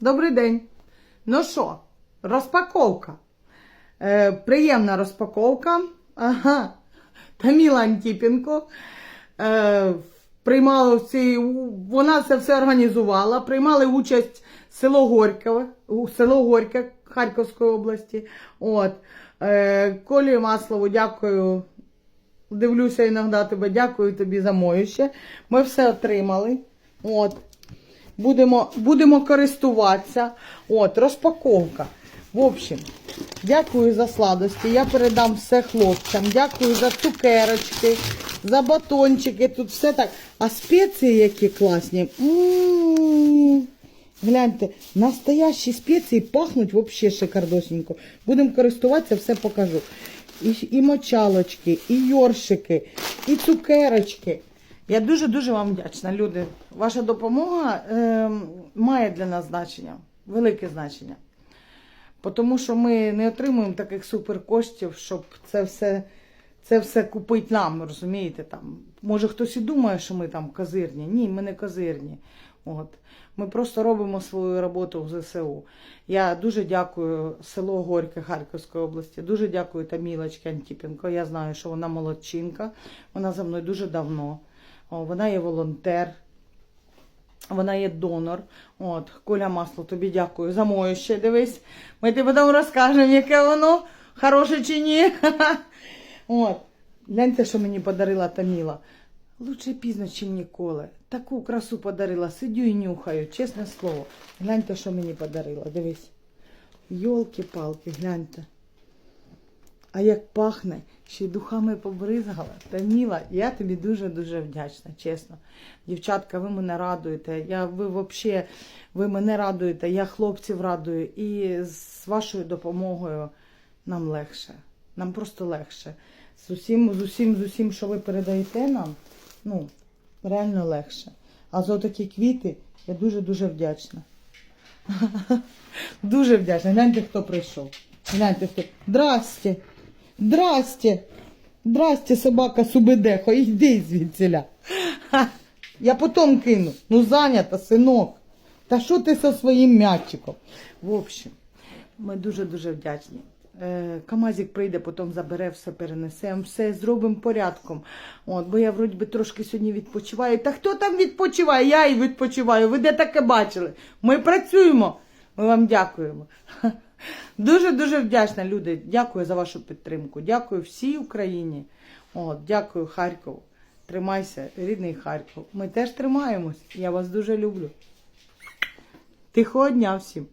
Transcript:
Добрий день. Ну що, розпаковка. Е, приємна розпаковка. Ага. Таміла Антіпінко. Е, приймала в вона це все організувала. Приймали участь село Горькове, село Горьке Харківської області. От. Е, Колі Маслову, дякую. Дивлюся іноді тебе, дякую тобі за моюще. Ми все отримали. От. Будемо, будемо користуватися. От, розпаковка. В общем, дякую за сладості. Я передам все хлопцям. Дякую за цукерочки, за батончики. Тут все так. А спеції які класні. М, Гляньте, настоящі спеції пахнуть взагалі шикардосненько. Будемо користуватися, все покажу. І, і мочалочки, і йоршики, і цукерочки. Я дуже-дуже вам вдячна, люди. Ваша допомога е, має для нас значення, велике значення. Тому що ми не отримуємо таких суперкоштів, щоб це все, це все купити нам, розумієте? Там. Може хтось і думає, що ми там козирні. Ні, ми не козирні. От. Ми просто робимо свою роботу в ЗСУ. Я дуже дякую село Горьке Харківської області. Дуже дякую Тамілочці Антіпенко. Я знаю, що вона молодчинка. Вона за мною дуже давно. Вона є волонтер. Вона є донор. От, Коля Масло, тобі дякую за моє ще дивись. Ми тобі потім розкажемо, яке воно, хороше чи ні. От. Гляньте, що мені подарила Таміла. Лучше пізно, чим ніколи. Таку красу подарила. Сидю і нюхаю, чесне слово. Гляньте, що мені подарила. Дивись. Йолки-палки, гляньте. А як пахне, ще й духами побризгала. Таміла, я тобі дуже-дуже вдячна, чесно. Дівчатка, ви мене радуєте. Я, ви взагалі, ви мене радуєте, я хлопців радую. І з вашою допомогою нам легше. Нам просто легше. З усім, з усім, з усім, що ви передаєте нам, ну, реально легше. А за такі квіти я дуже-дуже вдячна. Дуже вдячна. Гляньте, хто прийшов. Гляньте, хто. Здрасте. Здрасте. Здрасте, собака Субедехо. Йди звідсіля. Я потім кину. Ну, зайнята, синок. Та що ти зі своїм м'ячиком? В общем, ми дуже-дуже вдячні. Е, Камазик прийде, потім забере, все перенесемо, все зробимо порядком. От, бо я вроді би трошки сьогодні відпочиваю. Та хто там відпочиває? Я і відпочиваю. Ви де таке бачили? Ми працюємо. Ми вам дякуємо. Дуже-дуже вдячна, люди. Дякую за вашу підтримку. Дякую всій Україні. От, дякую Харкову. Тримайся, рідний Харків. Ми теж тримаємось. Я вас дуже люблю. Тихого дня всім.